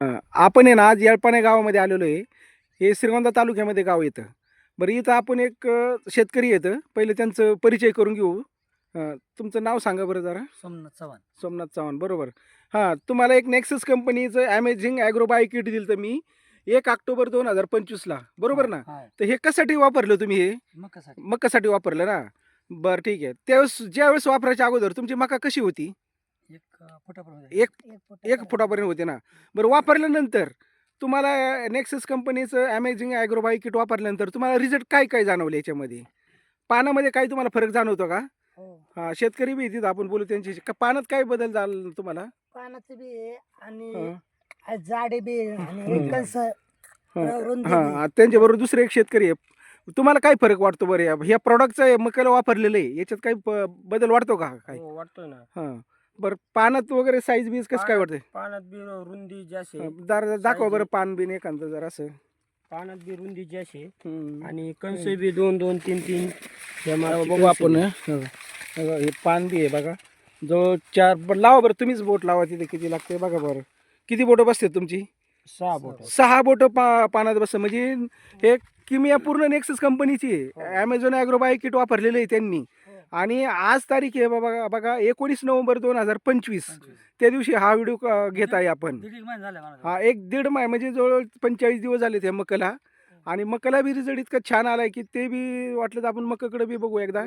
अं, आपण आहे ना आज येळपाणे गावामध्ये आलेलो आहे. हे श्रीगोंदा तालुक्यामध्ये गाव येतं बरं इथं आपण एक अं, शेतकरी येतं पहिले त्यांचं परिचय करून घेऊ. अं, तुमचं नाव सांगा बरं जरा. सोमनाथ चव्हाण. सोमनाथ चव्हाण बरोबर. हां तुम्हाला एक नेक्सस कंपनीचं ॲमेझिंग ॲग्रोबाय किट दिलं तर मी. एक ऑक्टोबर दोन हजार पंचवीसला. बरोबर ना? हा, तर हे कशासाठी वापरलं तुम्ही हे? मकासाठी मकासाठी वापरलं ना? बरं ठीक आहे. त्यावेळेस ज्यावेळेस वापरायच्या अगोदर तुमची मका कशी होती? एक फुटापर्यंत एक एक फुटापर्यंत. होते ना. बरं वापरल्यानंतर तुम्हाला नेक्सस कंपनीचं अमेझिंग ॲग्रोबाय किट वापरल्यानंतर तुम्हाला रिझल्ट काय काय जाणवले याच्यामध्ये? पानामध्ये काही तुम्हाला फरक जाणवतो का? हो. हा शेतकरी बी तिथं आपण बोलू त्यांच्याशी. का पानात काय बदल झाला तुम्हाला? पानाचं बी आहे आणि हं, आ- जाडे बी आहे आणि हं. कंस हं. रुंदी बी. हा त्यांच्याबरोबर दुसरे एक शेतकरी आहे. तुम्हाला काय फरक वाटतो बरं? या ह्या प्रॉडक्टचं मकाला वापरलेलं आहे. याच्यात काही प- बदल वाटतो का? काय हो वाटतोय ना. हां. बरं पानात वगैरे साईज बीज कसं काय वाटतंय? पानात बी रुंदी जास्त आहे. दाखवा बरं पान बिन एखादं जरा असं. पानात बी रुंदी जास्त आहे. हम्म. आणि कंस बी दोन दोन तीन तीन. हे हा, मागची बघू कंस आपण आहे. हं. बघा, हे पान बी आहे बघा. जवळ चार बरं लावा बरं तुम्हीच बोट लावा तिथे किती लागते बघा बरं. किती बोटं बसते तुमची? सहा बोट. सहा बोटं पा पानात बसतं म्हणजे हे किमिया पूर्ण नेक्सस कंपनीची आहे. ॲमेझॉन ॲग्रोबाय किट वापरलेलं आहे त्यांनी. आणि आज तारीख आहे बाबा बघा एकोणीस नोव्हेंबर दोन हजार पंचवीस त्या दिवशी हा व्हिडिओ घेत आहे आपण हा एक दीड माय म्हणजे जवळ पंचेचाळीस दिवस झाले त्या मकला आणि मकला बी रिझल्ट इतका छान आलाय की ते बी वाटलं तर आपण मकाकडे बी बघू एकदा हा.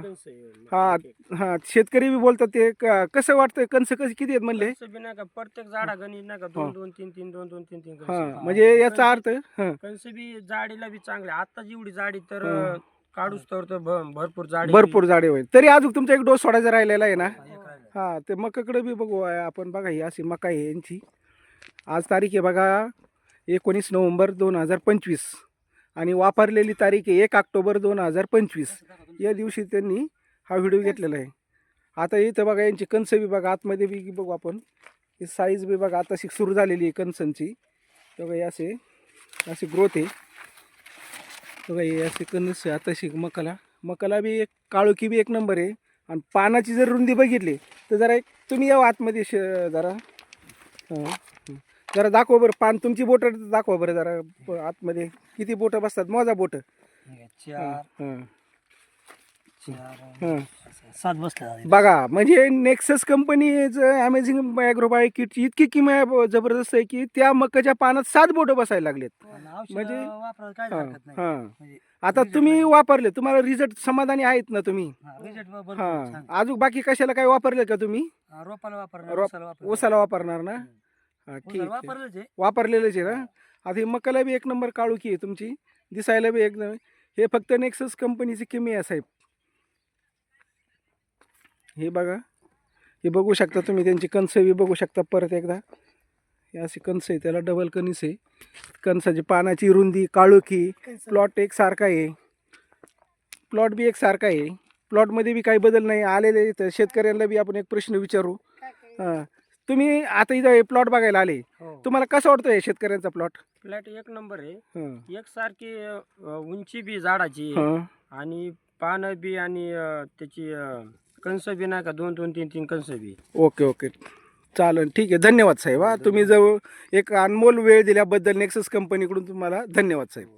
कंस. हा. हा शेतकरी बी बोलतात ते क- कसं वाटतंय कणसं कशी किती आहेत म्हणले कंस बी नाही का प्रत्येक झाडा गणित नाही का हा. दोन दोन तीन तीन दोन दोन तीन तीन कंस हा. म्हणजे याचा अर्थ हा कंस बी जाडीला बी चांगले आता जेवढी जाडी तर हा. काढूच तर तर भ- भरपूर जाडी भरपूर झाडे होईल. तरी अजून तुमचा एक डोस सोडायचा राहिलेला आहे ना? हा, एक राहिलं. हा ते मकाकडे बी बघू आहे आपण बघा ही अशी मका आहे यांची. आज तारीख आहे बघा एकोणीस नोव्हेंबर दोन हजार पंचवीस. आणि वापरलेली तारीख आहे एक ऑक्टोबर दोन हजार पंचवीस. या दिवशी त्यांनी हा व्हिडिओ घेतलेला आहे. आता इथं बघा यांची कणसं बी बघा आतमध्ये बी बघू आपण. ही साईज बी बघा आता सुरू झालेली आहे कणसांची. बघा हे असे अशी ग्रोथ आहे. बघा हे असे कणस आता शिक मकाला. मकाला बी एक काळोखी बी एक नंबर आहे. आणि पानाची जर रुंदी बघितली तर जरा एक तुम्ही या आतमध्ये श जरा. जरा दाखवा बरं पान तुमची बोटं दाखवा बरं जरा आतमध्ये. किती बोटं बसतात? मोजा बोटं. हे चार हां चार सात बसल्या बघा म्हणजे नेक्सस कंपनीचं अमेझिंग ॲग्रोबाय किटची इतकी किंमत जबरदस्त आहे की त्या मकाच्या पानात सात बोटं बसायला लागलेत. म्हणजे- म्हणजे वापरायला काय हां हरकत नाही. हां. म्हणजे आता result तुम्ही वापरले तुम्हाला रिझल्ट समाधानी आहेत ना तुम्ही? हा, result भरपूर हां. छान. अजून बाकी कशाला काय वापरले का तुम्ही? हा, रोपाला वापरणार रोप- ऊसाला वापरणार. ऊसाला वापरणार ना. हां ठीक आहे. वापरलंच आहे. वापरलेलंच आहे ना? आता ही मकाला बी एक नंबर काळुकी आहे तुमची. दिसायला बी एक नंबर हे फक्त नेक्सस कंपनीची किमी आहे साहेब. हे बघा. हे बघू शकता तुम्ही त्यांची कणस बी बघू शकता परत एकदा. हे अशी कणस आहे त्याला डबल कणीस आहे. कणसाची पानाची रुंदी काळुकी कंस. प्लॉट एक सारखा आहे. प्लॉट बी एक सारखा आहे. प्लॉटमध्ये बी काही बदल नाही. आलेले तर शेतकऱ्यांना बी आपण एक प्रश्न विचारू? हां. तुम्ही आता इथं प्लॉट बघायला आले. हो. तुम्हाला कसं वाटतं हे शेतकऱ्यांचा प्लॉट फ्लॅट एक नंबर आहे. हां. एक सारखी उंची बी झाडाची. हां. आणि पानं बी आणि त्याची कंस बी नाही का? दोन दोन तीन तीन कंस बी. Okay okay. चालेल ठीक आहे. धन्यवाद साहेब हा. तुम्ही जवळ एक अनमोल वेळ दिल्याबद्दल नेक्सस कंपनीकडून तुम्हाला धन्यवाद साहेब.